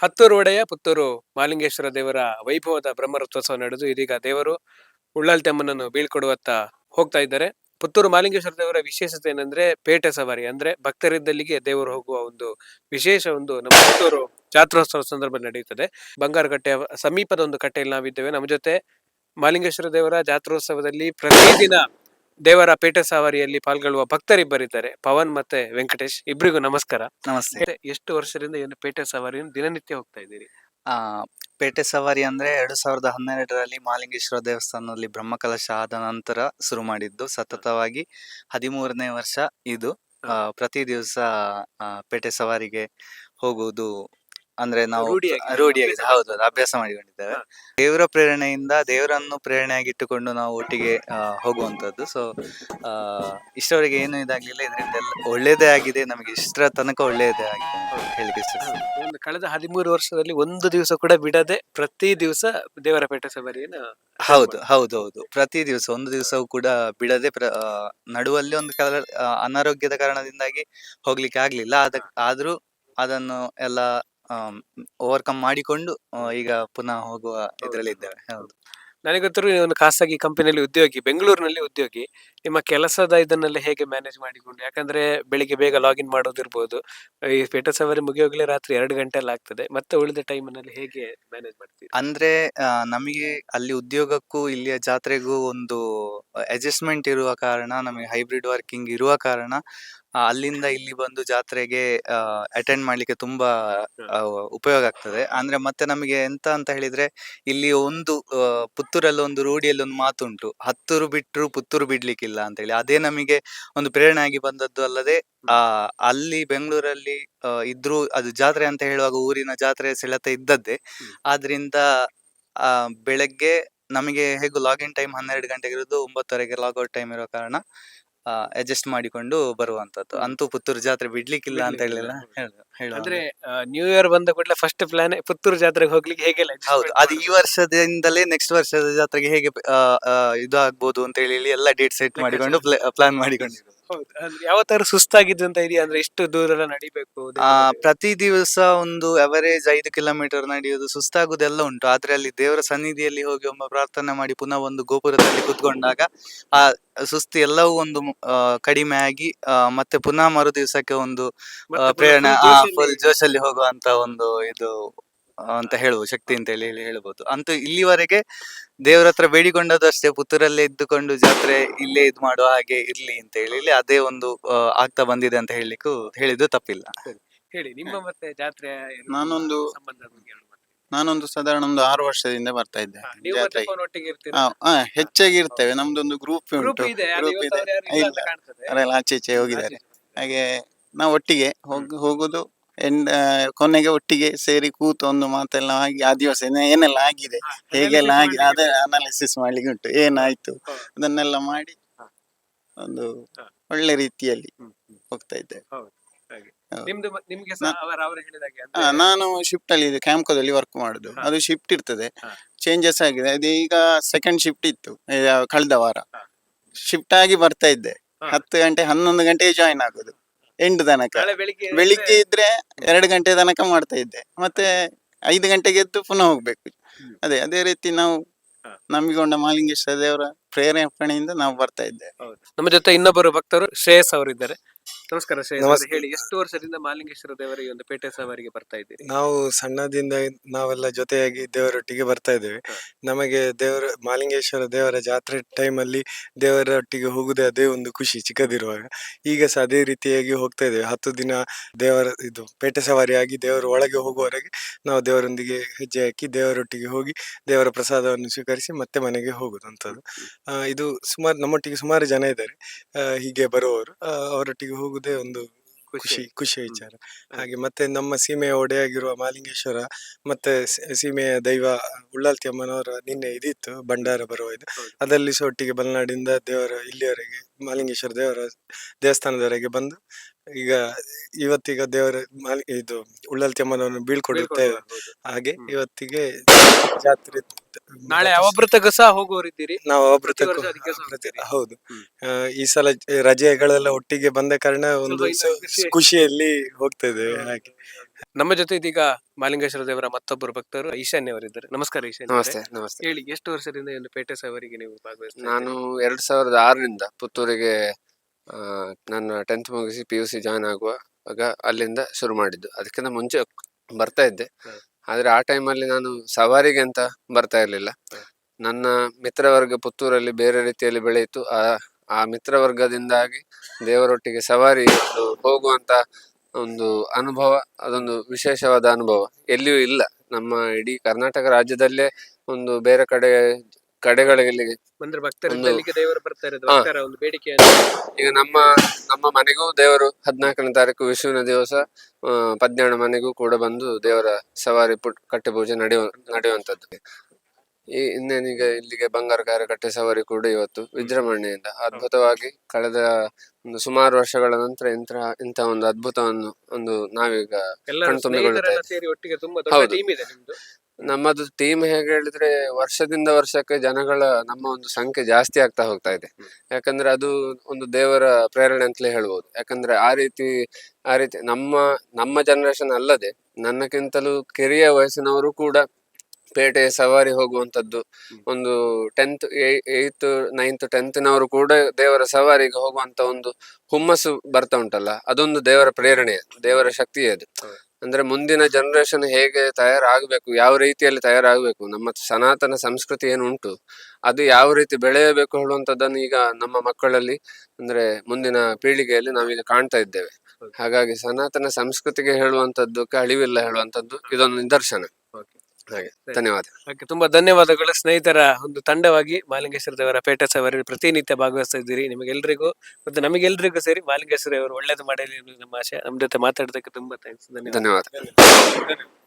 ಹತ್ತೂರು ಒಡೆಯ ಪುತ್ತೂರು ಮಾಲಿಂಗೇಶ್ವರ ದೇವರ ವೈಭವದ ಬ್ರಹ್ಮರಥೋತ್ಸವ ನಡೆದು ಇದೀಗ ದೇವರು ಉಳ್ಳಾಲ್ತೆಮ್ಮನನ್ನು ಬೀಳ್ಕೊಡುವತ್ತ ಹೋಗ್ತಾ ಇದ್ದಾರೆ. ಪುತ್ತೂರು ಮಾಲಿಂಗೇಶ್ವರ ದೇವರ ವಿಶೇಷತೆ ಏನಂದ್ರೆ ಪೇಟೆ ಸವಾರಿ, ಅಂದ್ರೆ ಭಕ್ತರಿದ್ದಲ್ಲಿಗೆ ದೇವರು ಹೋಗುವ ಒಂದು ವಿಶೇಷ ಒಂದು ನಮ್ಮ ಪುತ್ತೂರು ಜಾತ್ರೋತ್ಸವ ಸಂದರ್ಭ ನಡೆಯುತ್ತದೆ. ಬಂಗಾರಗಟ್ಟೆ ಸಮೀಪದ ಒಂದು ಕಟ್ಟೆಯಲ್ಲಿ ನಾವಿದ್ದೇವೆ. ನಮ್ಮ ಜೊತೆ ಮಾಲಿಂಗೇಶ್ವರ ದೇವರ ಜಾತ್ರೋತ್ಸವದಲ್ಲಿ ಪ್ರತಿದಿನ ದೇವರ ಪೇಟೆ ಸವಾರಿಯಲ್ಲಿ ಪಾಲ್ಗೊಳ್ಳುವ ಭಕ್ತರಿಬ್ಬರಿದ್ದಾರೆ. ಪವನ್ ಮತ್ತೆ ವೆಂಕಟೇಶ್ ಇಬ್ಬರಿಗೂ ನಮಸ್ಕಾರ. ನಮಸ್ತೆ. ಮತ್ತೆ ಎಷ್ಟು ವರ್ಷದಿಂದ ಏನು ಪೇಟೆ ಸವಾರಿಯನ್ನು ದಿನನಿತ್ಯ ಹೋಗ್ತಾ ಇದ್ದೀರಿ? ಆ ಪೇಟೆ ಸವಾರಿ ಅಂದ್ರೆ ಎರಡು ಸಾವಿರದ ಹನ್ನೆರಡರಲ್ಲಿ ಮಾಲಿಂಗೇಶ್ವರ ದೇವಸ್ಥಾನದಲ್ಲಿ ಬ್ರಹ್ಮಕಲಶ ಆದ ನಂತರ ಶುರು ಮಾಡಿದ್ದು. ಸತತವಾಗಿ ಹದಿಮೂರನೇ ವರ್ಷ ಇದು. ಆ, ಪ್ರತಿ ದಿವಸ ಪೇಟೆ ಸವಾರಿಗೆ ಹೋಗುವುದು ಅಂದ್ರೆ ನಾವು ರೂಢಿಯಾಗಿದೆ. ರೂಢಿಯಾಗಿದೆ ಹೌದು ಅದು ಅಭ್ಯಾಸ ಮಾಡಿಕೊಂಡಿದ್ದೇವೆ. ದೇವರ ಪ್ರೇರಣೆಯಿಂದ ದೇವರನ್ನು ಪ್ರೇರಣೆಯಾಗಿಟ್ಟುಕೊಂಡು ನಾವು ಒಟ್ಟಿಗೆ ಆ, ಹೋಗುವಂತದ್ದು ಸೊ ಇಷ್ಟವರೆಗೆ ಏನು ಇದಾಗ್ಲಿಲ್ಲ. ಇದರಿಂದ ಒಳ್ಳೇದೇ ಆಗಿದೆ. ನಮಗೆ ಇಷ್ಟರ ತನಕ ಒಳ್ಳೇದೇ ಆಗಿದೆ ಹೇಳಿಕೆ ಹೇಳಿಕ್ಕೆ. ಒಂದು ಕಳೆದ ಹದಿಮೂರು ವರ್ಷದಲ್ಲಿ ಒಂದು ದಿವಸ ಕೂಡ ಬಿಡದೆ ಪ್ರತಿ ದಿವಸ ದೇವರ ಪೇಟೆ ಸವಾರಿಯನ್ನು ಹೌದು ಹೌದು ಹೌದು. ಪ್ರತಿ ದಿವಸ ಒಂದು ದಿವಸವೂ ಕೂಡ ಬಿಡದೆ ಪ್ರ ಆ, ನಡುವಲ್ಲಿ ಒಂದು ಕಾಲ ಆ, ಅನಾರೋಗ್ಯದ ಕಾರಣದಿಂದಾಗಿ ಹೋಗ್ಲಿಕ್ಕೆ ಆಗ್ಲಿಲ್ಲ. ಅದ ಆದ್ರೂ ಅದನ್ನು ಎಲ್ಲ ಓವರ್ಕಮ್ ಮಾಡಿಕೊಂಡು ಆ, ಈಗ ಪುನಃ ಹೋಗುವ ಇದರಲ್ಲಿ ಇದ್ದೇವೆ. ಹೌದು. ನನಗೆ ಗೊತ್ತಿರೋ ನೀವು ಒಂದು ಖಾಸಗಿ ಕಂಪನಿಯಲ್ಲಿ ಉದ್ಯೋಗಿ ಬೆಂಗಳೂರಿನಲ್ಲಿ ಉದ್ಯೋಗಿ ನಿಮ್ಮ ಕೆಲಸದ ಇದನ್ನೆಲ್ಲ ಹೇಗೆ ಮ್ಯಾನೇಜ್ ಮಾಡಿಕೊಂಡು ಯಾಕಂದ್ರೆ ಬೆಳಿಗ್ಗೆ ಬೇಗ ಲಾಗಿನ್ ಮಾಡೋದಿರ್ಬೋದು ಈ ಪೇಟ ಸವಾರಿ ಮುಗಿಯೋಗ್ಲೇ ರಾತ್ರಿ ಎರಡು ಗಂಟೆ ಎಲ್ಲ ಆಗ್ತದೆ ಮತ್ತೆ ಉಳಿದ ಟೈಮ್ನಲ್ಲಿ ಹೇಗೆ ಮ್ಯಾನೇಜ್ ಮಾಡ್ತೀರಿ? ಅಂದ್ರೆ ಆ, ನಮಗೆ ಅಲ್ಲಿ ಉದ್ಯೋಗಕ್ಕೂ ಇಲ್ಲಿಯ ಜಾತ್ರೆಗೂ ಒಂದು ಅಡ್ಜಸ್ಟ್ಮೆಂಟ್ ಇರುವ ಕಾರಣ ನಮಗೆ ಹೈಬ್ರಿಡ್ ವರ್ಕಿಂಗ್ ಇರುವ ಕಾರಣ ಆ, ಅಲ್ಲಿಂದ ಇಲ್ಲಿ ಬಂದು ಜಾತ್ರೆಗೆ ಅಟೆಂಡ್ ಮಾಡ್ಲಿಕ್ಕೆ ತುಂಬಾ ಆ, ಉಪಯೋಗ ಆಗ್ತದೆ. ಅಂದ್ರೆ ಮತ್ತೆ ನಮಗೆ ಎಂತ ಅಂತ ಹೇಳಿದ್ರೆ ಇಲ್ಲಿ ಒಂದು ಆ, ಪುತ್ತೂರಲ್ಲಿ ಒಂದು ರೂಢಿಯಲ್ಲಿ ಒಂದು ಮಾತುಂಟು. ಹತ್ತೂರು ಬಿಟ್ರು ಪುತ್ತೂರು ಬಿಡ್ಲಿಕ್ಕಿಲ್ಲ ಅಂತ ಹೇಳಿ. ಅದೇ ನಮಗೆ ಒಂದು ಪ್ರೇರಣೆ ಆಗಿ ಬಂದದ್ದು ಅಲ್ಲದೆ ಆ ಅಲ್ಲಿ ಬೆಂಗಳೂರಲ್ಲಿ ಆ, ಇದ್ರೂ ಅದು ಜಾತ್ರೆ ಅಂತ ಹೇಳುವಾಗ ಊರಿನ ಜಾತ್ರೆ ಸೆಳೆತ ಇದ್ದದ್ದೇ. ಆದ್ರಿಂದ ಆ ಬೆಳಗ್ಗೆ ನಮಗೆ ಹೇಗೂ ಲಾಗಿನ್ ಟೈಮ್ ಹನ್ನೆರಡು ಗಂಟೆಗೆ ಇರೋದು ಒಂಬತ್ತುವರೆಗೆ ಔಟ್ ಟೈಮ್ ಇರೋ ಕಾರಣ ಅಡ್ಜಸ್ಟ್ ಮಾಡಿಕೊಂಡು ಬರುವಂತದ್ದು. ಅಂತೂ ಪುತ್ತೂರು ಜಾತ್ರೆ ಬಿಡ್ಲಿಕ್ಕಿಲ್ಲ ಅಂತ ಹೇಳಿಲ್ಲ. ಅಂದ್ರೆ ನ್ಯೂ ಇಯರ್ ಬಂದ ಕೂಡಲೇ ಫಸ್ಟ್ ಪ್ಲಾನ್ ಪುತ್ತೂರು ಜಾತ್ರೆಗೆ ಹೋಗ್ಲಿಕ್ಕೆ ಹೇಗೆ ಹೌದು ಅದು ಈ ವರ್ಷದಿಂದಲೇ ನೆಕ್ಸ್ಟ್ ವರ್ಷದ ಜಾತ್ರೆಗೆ ಹೇಗೆ ಇದು ಆಗ್ಬೋದು ಅಂತ ಹೇಳಿ ಎಲ್ಲ ಡೇಟ್ ಸೆಟ್ ಮಾಡಿಕೊಂಡು ಪ್ಲಾನ್ ಮಾಡಿಕೊಂಡಿರೋದು. ಹೌದು ಅಂದ್ರೆ ತರ ಸುಸ್ತಾಗಿದ್ದು ಅಂತ ಇದೆಯಾ ಅಂದ್ರೆ ಎಷ್ಟು ದೂರ ಎಲ್ಲ ನಡಿಬೇಕು ಆ? ಪ್ರತಿ ದಿವಸ ಒಂದು ಅವರೇಜ್ ಐದು ಕಿಲೋಮೀಟರ್ ನಡೆಯೋದು ಸುಸ್ತಾಗುದೆಲ್ಲ ಉಂಟು ಆದ್ರೆ ಅಲ್ಲಿ ದೇವರ ಸನ್ನಿಧಿಯಲ್ಲಿ ಹೋಗಿ ಒಮ್ಮೆ ಪ್ರಾರ್ಥನೆ ಮಾಡಿ ಪುನಃ ಒಂದು ಗೋಪುರದಲ್ಲಿ ಕುತ್ಕೊಂಡಾಗ ಆ ಸುಸ್ತು ಎಲ್ಲವೂ ಒಂದು ಆ, ಕಡಿಮೆ ಆಗಿ ಆ, ಮತ್ತೆ ಪುನಃ ಮರು ದಿವಸಕ್ಕೆ ಒಂದು ಆ, ಮತ್ತೆ ಪುನಃ ಪ್ರೇರಣೆ full ಜೋಶಲ್ಲಿ- ಫುಲ್ ಜೋಶಲ್ಲಿ ಹೋಗುವಂತ ಒಂದು ಇದು ಅಂತ ಹೇಳುವ ಶಕ್ತಿ ಅಂತ ಹೇಳಿ ಹೇಳಿ ಹೇಳ್ಬೋದು. ಅಂತೂ ಇಲ್ಲಿವರೆಗೆ ದೇವರ ಹತ್ರ ಬೇಡಿಕೊಂಡದಷ್ಟೇ ಅಷ್ಟೇ ಪುತ್ತೂರಲ್ಲೇ ಇದ್ದುಕೊಂಡು ಜಾತ್ರೆ ಇಲ್ಲೇ ಇದು ಮಾಡುವ ಹಾಗೆ ಇರ್ಲಿ ಅಂತ ಹೇಳಿ ಅದೇ ಒಂದು ಆ, ಆಗ್ತಾ ಬಂದಿದೆ ಅಂತ ಹೇಳಿಕ್ಕೂ ಹೇಳಿದ್ದು ತಪ್ಪಿಲ್ಲ. ಹೇಳಿ ನಿಮ್ಮ ಮತ್ತೆ ಜಾತ್ರೆ ನಾನೊಂದು. ನಾನೊಂದು ಸಾಧಾರಣ ಒಂದು ಆರು ವರ್ಷದಿಂದ ಬರ್ತಾ ಇದ್ದೆ ಹಾ, ನೀವು ಮತ್ತೆ ಫೋನ್ ಒಟ್ಟಿಗೆ ಇರ್ತೀರಾ? ಹಾ, ಹಾ, ಹೆಚ್ಚಾಗಿ ಇರ್ತೇವೆ. ನಮ್ದೊಂದು ಗ್ರೂಪ್ ಗ್ರೂಪ್ ಉಂಟು ಇದೆ ಗ್ರೂಪ್ ಇದೆ. ಆಚೆ ಈಚೆ ಹೋಗಿದ್ದಾರೆ. ಹಾಗೆ ನಾವು ಒಟ್ಟಿಗೆ ಹೋಗ್ ಹೋಗುದು ಎಂಡ್ ಕೊನೆಗೆ ಒಟ್ಟಿಗೆ ಸೇರಿ ಕೂತು ಒಂದು ಮಾತೆಲ್ಲ ಆಗಿ ಆ ದಿವಸ ಏನ- ಏನೆಲ್ಲ ಆಗಿದೆ? ಹೇಗೆಲ್ಲ ಆಗಿದೆ? ಅದೇ. ಅನಾಲಿಸಿಸ್ ಮಾಡ್ಲಿಕ್ಕೆ ಉಂಟು. ಏನಾಯ್ತು? ಅದನ್ನೆಲ್ಲ ಮಾಡಿ ಒಂದು ಒಳ್ಳೆ ರೀತಿಯಲ್ಲಿ. ಹೋಗ್ತಾ ಇದ್ದೆ ಹೌದು ಹಾಗೆ. ಹೌದು. ನಿಮ್ದು ಮ- ನಿಮ್ಗೆ ಸಹ ಅವರ ಅವರು ಹೇಳಿದಾಗೆ ಆ, ಅಂದ್ರೆ ನಾನು ಶಿಫ್ಟ್ ಅಲ್ಲಿ ಇದೆ ಕ್ಯಾಂಪ್ಕೋದಲ್ಲಿ ವರ್ಕ್ ಮಾಡುದು. ಅದು ಶಿಫ್ಟ್ ಇರ್ತದೆ. ಹಾ. ಚೇಂಜಸ್ ಆಗಿದೆ. ಅದು ಈಗ ಸೆಕೆಂಡ್ ಶಿಫ್ಟ್ ಇತ್ತು ಆ, ಕಳೆದ ವಾರ. ಹಾ. ಶಿಫ್ಟ್ ಆಗಿ ಬರ್ತಾ ಇದ್ದೆ. ಹಾ. ಹತ್ತು ಗಂಟೆ ಹನ್ನೊಂದು ಗಂಟೆಗೆ ಜಾಯಿನ್ ಆಗುದು. ಎಂಟು ತನಕ. ನಾಳೆ ಬೆಳಿಗ್ಗೆ ಬೆಳಿಗ್ಗೆ ಇದ್ರೆ ಎರಡು ಗಂಟೆ ತನಕ ಮಾಡ್ತಾ ಇದ್ದೆ. ಮತ್ತೆ ಐದು ಗಂಟೆಗೆ ಎದ್ದು ಪುನಃ ಹೋಗ್ಬೇಕು. ಅದೇ ಅದೇ ರೀತಿ ನಾವು. ನಂಬಿಕೊಂಡ ಮಾಲಿಂಗೇಶ್ವರ ದೇವರ ಪ್ರೇರೇಪಣೆಯಿಂದ ನಾವು ಬರ್ತಾ ಇದ್ದೇವೆ. ಹೌದು. ನಮ್ಮ ಜೊತೆ ಇನ್ನೊಬ್ಬರು ಭಕ್ತರು ಶ್ರೇಯಸ್ ಅವರಿದ್ದಾರೆ. ನಮಸ್ಕಾರ ಶ್ರೇಯಸ್ ನಮಸ್ತೆ. ಹೇಳಿ ಎಷ್ಟು ವರ್ಷದಿಂದ ಮಾಲಿಂಗೇಶ್ವರ ದೇವರ ಈ ಒಂದು ಪೇಟೆ ಸವಾರಿಗೆ ಬರ್ತಾ ಇದ್ದೀವಿ ನಾವು ಸಣ್ಣದಿಂದ ನಾವೆಲ್ಲ ಜೊತೆಯಾಗಿ ದೇವರೊಟ್ಟಿಗೆ ಬರ್ತಾ ಇದ್ದೇವೆ. ನಮಗೆ ದೇವರ ಮಾಲಿಂಗೇಶ್ವರ ದೇವರ ಜಾತ್ರೆ ಟೈಮಲ್ಲಿ ದೇವರೊಟ್ಟಿಗೆ ಹೋಗುದೇ ಅದೇ ಒಂದು ಖುಷಿ ಚಿಕ್ಕದಿರುವಾಗ. ಈಗ ಸಹ ಅದೇ ರೀತಿಯಾಗಿ ಹೋಗ್ತಾ ಇದ್ದೇವೆ. ಹತ್ತು ದಿನ ದೇವರ ಇದು ಪೇಟೆ ಸವಾರಿಯಾಗಿ ದೇವರ ಒಳಗೆ ಹೋಗುವವರೆಗೆ ನಾವು ದೇವರೊಂದಿಗೆ ಹೆಜ್ಜೆ ಹಾಕಿ ದೇವರೊಟ್ಟಿಗೆ ಹೋಗಿ ದೇವರ ಪ್ರಸಾದವನ್ನು ಸ್ವೀಕರಿಸಿ ಮತ್ತೆ ಮನೆಗೆ ಹೋಗುದಂಥದ್ದು ಆ, ಇದು ಸುಮಾರು ನಮ್ಮೊಟ್ಟಿಗೆ ಸುಮಾರು ಜನ ಇದ್ದಾರೆ. ಆ, ಹೀಗೆ ಬರುವವರು. ಆ, ಅವರೊಟ್ಟಿಗೆ ಹೋಗುದೇ ಒಂದು ಖುಷಿ ಖುಷಿಯ ವಿಚಾರ. ಹಾಗೆ ಮತ್ತೆ ನಮ್ಮ ಸೀಮೆಯ ಒಡೆಯಾಗಿರುವ ಮಾಲಿಂಗೇಶ್ವರ ಮತ್ತೆ ಸ- ಸೀಮೆಯ ದೈವ ಉಳ್ಳಾಲ್ತಿ ಅಮ್ಮನವರ ನಿನ್ನೆ ಇದಿತ್ತು ಭಂಡಾರ ಬರುವ ಇದು. ಅದರಲ್ಲಿ ಸಹ ಒಟ್ಟಿಗೆ ಬಲ್ನಾಡಿಂದ ದೇವರ ಇಲ್ಲಿಯವರೆಗೆ ಮಾಲಿಂಗೇಶ್ವರ ದೇವರ ದೇವಸ್ಥಾನದವರೆಗೆ ಬಂದು ಈಗ ಇವತ್ತೀಗ ದೇವರ ಮಾಲಿ ಇದು ಉಳ್ಳಲ್ ತಮ್ಮನವನ್ನು ಬೀಳ್ಕೊಡುತ್ತೇವೆ ಹಾಗೆ ಇವತ್ತಿಗೆ ಜಾತ್ರೆ ನಾಳೆ ಅವಭೃತಕ್ಕೂ ಸಹ ಹೋಗುವವರಿದ್ದೀರಿ. ನಾವು ಹೋಗ್ತೀರಿ? ಹೌದು. ಆ, ಈ ಸಲ ರಜೆಗಳೆಲ್ಲ ಒಟ್ಟಿಗೆ ಬಂದ ಕಾರಣ ಒಂದು ಸ- ಖುಷಿಯಲ್ಲಿ ಹೋಗ್ತಾ ಇದ್ದೇವೆ. ಹಾಗೆ. ನಮ್ಮ ಜೊತೆ ಇದೀಗ ಮಾಲಿಂಗೇಶ್ವರ ದೇವರ ಮತ್ತೊಬ್ಬರು ಭಕ್ತರು ಈಶಾನ್ಯ ಅವರಿದ್ದಾರೆ. ನಮಸ್ಕಾರ ಈಶಾನ್ಯ ಅವರೇ. ನಮಸ್ತೆ ನಮಸ್ತೆ. ಹೇಳಿ ಎಷ್ಟು ವರ್ಷದಿಂದ ಈ ಒಂದು ಪೇಟೆ ಸವರಿಗೆ ನೀವು ಭಾಗವಹಿಸ್ತಾ ನಾನು ಎರಡ್ ಸಾವಿರದ ಆರರಿಂದ ಪುತ್ತೂರಿಗೆ ನನ್ನ ಟೆಂತ್ ಮುಗಿಸಿ ಪಿ ಯು ಸಿ ಜಾಯ್ನ್ ಆಗುವಾಗ ಅಲ್ಲಿಂದ ಶುರು ಮಾಡಿದ್ದು. ಅದಕ್ಕಿಂತ ಮುಂಚೆ ಬರ್ತಾ ಇದ್ದೆ. ಆದರೆ ಆ ಟೈಮಲ್ಲಿ ನಾನು ಸವಾರಿಗೆ ಅಂತ ಬರ್ತಾ ಇರ್ಲಿಲ್ಲ. ನನ್ನ ಮಿತ್ರವರ್ಗ ಪುತ್ತೂರಲ್ಲಿ ಬೇರೆ ರೀತಿಯಲ್ಲಿ ಬೆಳೆಯಿತು. ಆ ಆ ಮಿತ್ರವರ್ಗದಿಂದಾಗಿ ದೇವರೊಟ್ಟಿಗೆ ಸವಾರಿ ಹೋಗುವಂತ ಒಂದು ಅನುಭವ ಅದೊಂದು ವಿಶೇಷವಾದ ಅನುಭವ. ಎಲ್ಲಿಯೂ ಇಲ್ಲ. ನಮ್ಮ ಇಡೀ ಕರ್ನಾಟಕ ರಾಜ್ಯದಲ್ಲೇ ಒಂದು ಬೇರೆ ಕಡೆ ಕಡೆಗಳಿಗೆ ಅಂದ್ರೆ ಭಕ್ತರಿಂದ ಒಂದು- ಅಲ್ಲಿಗೆ ದೇವರು ಬರ್ತಾ ಇರೋದು ಭಕ್ತರ ಒಂದು ಬೇಡಿಕೆ ಈಗ ನಮ್ಮ ನಮ್ಮ ಮನೆಗೂ ದೇವರು ಹದಿನಾಲ್ಕನೇ ತಾರೀಕು ವಿಷುವಿನ ದಿವಸ ಆ, ಪದ್ಯಾಣ ಮನೆಗೂ ಕೂಡ ಬಂದು ದೇವರ ಸವಾರಿ ಪುಟ್ ಕಟ್ಟೆ ಪೂಜೆ ನಡೆಯುವ ನಡೆಯುವಂತದ್ದು ಈ ಇನ್ನೇನೀಗ ಇಲ್ಲಿಗೆ ಬಂಗಾರ ಕಟ್ಟೆ ಸವಾರಿ ಕೂಡ ಇವತ್ತು ವಿಜೃಂಭಣೆಯಿಂದ ಅದ್ಭುತವಾಗಿ ಕಳೆದ ಒಂದು ಸುಮಾರು ವರ್ಷಗಳ ನಂತರ ಇಂತಹ ಇಂತಹ ಒಂದು ಅದ್ಭುತವನ್ನು ಒಂದು ನಾವೀಗ ಎಲ್ಲರೂ ನಮ್ಮದು ಟೀಮ್ ಹೇಗೆ ಹೇಳಿದ್ರೆ ವರ್ಷದಿಂದ ವರ್ಷಕ್ಕೆ ಜನಗಳ ನಮ್ಮ ಒಂದು ಸಂಖ್ಯೆ ಜಾಸ್ತಿ ಆಗ್ತಾ ಹೋಗ್ತಾ ಇದೆ. ಯಾಕಂದ್ರೆ ಅದು ಒಂದು ದೇವರ ಪ್ರೇರಣೆ ಅಂತಲೇ ಹೇಳ್ಬೋದು. ಯಾಕಂದ್ರೆ ಆ ರೀತಿ ಆ ರೀತಿ ನಮ್ಮ ನಮ್ಮ ಜನರೇಷನ್ ಅಲ್ಲದೆ ನನ್ನಕ್ಕಿಂತಲೂ ಕಿರಿಯ ವಯಸ್ಸಿನವರು ಕೂಡ ಪೇಟೆ ಸವಾರಿ ಹೋಗುವಂತದ್ದು ಒಂದು ಟೆಂತ್ ಏಯ್ತ್ ನೈನ್ತ್ ಟೆಂತ್ನವರು ಕೂಡ ದೇವರ ಸವಾರಿಗೆ ಹೋಗುವಂತ ಒಂದು ಹುಮ್ಮಸ್ಸು ಬರ್ತಾ ಉಂಟಲ್ಲ ಅದೊಂದು ದೇವರ ಪ್ರೇರಣೆ ದೇವರ ಶಕ್ತಿ ಅದು. ಅಂದ್ರೆ ಮುಂದಿನ ಜನರೇಷನ್ ಹೇಗೆ ತಯಾರಾಗಬೇಕು, ಯಾವ ರೀತಿಯಲ್ಲಿ ತಯಾರಾಗಬೇಕು, ನಮ್ಮ ಸನಾತನ ಸಂಸ್ಕೃತಿ ಏನು ಉಂಟು ಅದು ಯಾವ ರೀತಿ ಬೆಳೆಯಬೇಕು ಹೇಳುವಂತದ್ದನ್ನು ಈಗ ನಮ್ಮ ಮಕ್ಕಳಲ್ಲಿ ಅಂದ್ರೆ ಮುಂದಿನ ಪೀಳಿಗೆಯಲ್ಲಿ ನಾವೀಗ ಕಾಣ್ತಾ ಇದ್ದೇವೆ ಹಾಗಾಗಿ ಸನಾತನ ಸಂಸ್ಕೃತಿಗೆ ಹೇಳುವಂತದ್ದು ಅಳಿವಿಲ್ಲ ಹೇಳುವಂತದ್ದು ಇದೊಂದು ನಿದರ್ಶನ. ಹಾಗೆ. ಧನ್ಯವಾದ ಓಕೆ ತುಂಬಾ ಧನ್ಯವಾದಗಳು. ಸ್ನೇಹಿತರ ಒಂದು ತಂಡವಾಗಿ ಮಾಲಿಂಗೇಶ್ವರ ದೇವರ ಪೇಟೆ ಸವಾರಿ ಪ್ರತಿನಿತ್ಯ ಭಾಗವಹಿಸ್ತಾ ಇದ್ದೀರಿ ನಿಮಗೆಲ್ಲರಿಗೂ ಮತ್ತು ನಮಗೆಲ್ಲರಿಗೂ ಸೇರಿ ಮಾಲಿಂಗೇಶ್ವರ ಅವರು ಒಳ್ಳೇದು ಮಾಡಲಿ ಅನ್ನೋದು ನಮ್ಮ ಆಶೆ ನಮ್ಮ ಜೊತೆ ಮಾತಾಡೋದಕ್ಕೆ ತುಂಬಾ ಥ್ಯಾಂಕ್ಸ್ ಧನ್ಯವಾದ ಧನ್ಯವಾದ